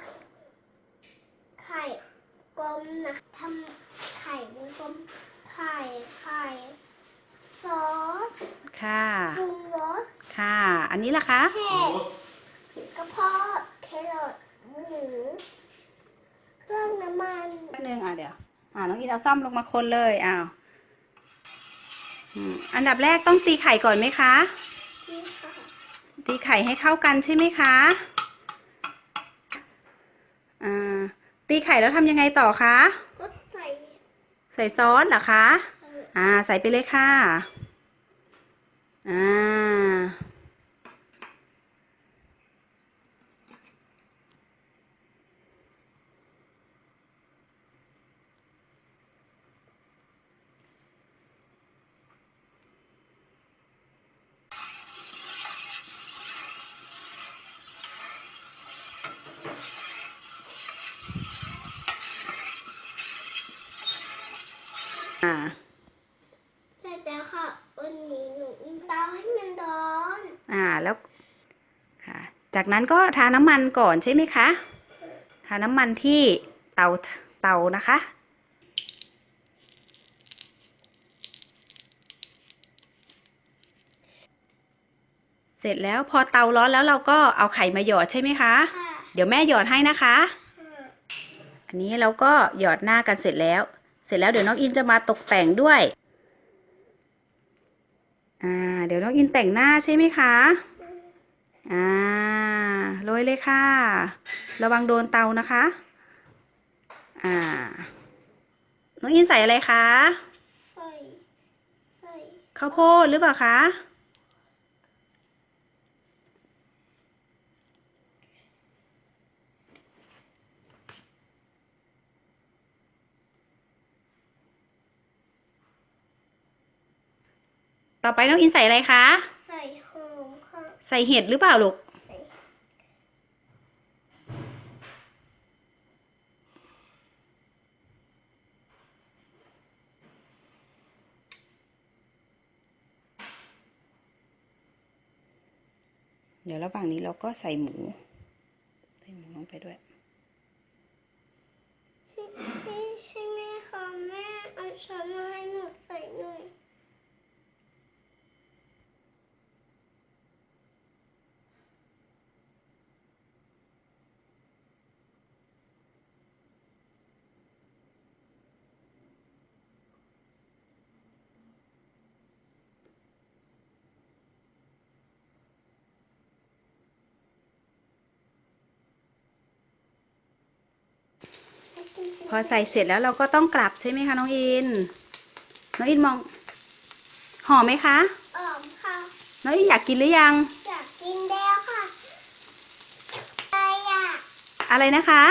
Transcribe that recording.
ำไข่กลมนะทำไข่เป็นกลมไข่ไข่ซอสค่ะปรุงรสค่ะ อันนี้ล่ะคะเห็ดกระเพาะแครอทหมูเครื่องน้ำมันแป๊บนึงอะเดี๋ยวอ่าน้องอินเอาซ่อมลงมาคนเลยอ้าวอืมอันดับแรกต้องตีไข่ก่อนไหมคะนี่ค่ะตีไข่ให้เข้ากันใช่ไหมคะ อ่า ตีไข่แล้วทำยังไงต่อคะ ก็ใส่ใส่ซอสเหรอคะ อ่า ใส่ไปเลยค่ะ อ่า อ่าเสร็จแล้วค่ะวันนี้หนูเตาให้มันร้อน อ่าแล้วค่ะ จากนั้นก็ทาน้ำมันก่อนใช่ไหมคะ ทาน้ำมันที่เตาเตานะคะเสร็จแล้วพอเตาร้อนแล้วเราก็เอาไข่มาหยอดใช่ไหมคะค่ะเดี๋ยวแม่หยอดให้นะคะ อันนี้เราก็หยอดหน้ากันเสร็จแล้วเสร็จแล้วเดี๋ยวน้องอินจะมาตกแต่งด้วย อ่า เดี๋ยวน้องอินแต่งหน้าใช่ไหมคะ อ่า โรยเลยค่ะ ระวังโดนเตานะคะ อ่า น้องอินใส่อะไรคะ ใส่ ใส่ ข้าวโพดหรือเปล่าคะ ต่อไปน้องอินใส่อะไรคะ ใส่หอมค่ะใส่เห็ดหรือเปล่าลูก ใส่เดี๋ยวระหว่างนี้เราก็ใส่หมู ใส่หมูลงไปด้วย ให้ให้ให้แม่ค่ะแม่เอาช้อนมาให้หนูใส่หน่อย พอใส่เสร็จแล้วเราก็ต้องกลับใช่ไหมคะน้องอิน น้องอินมอง หอมไหมคะ หอมค่ะ น้องอินอยากกินหรือยัง อยากกินแล้วค่ะเลยอะอะไรนะคะ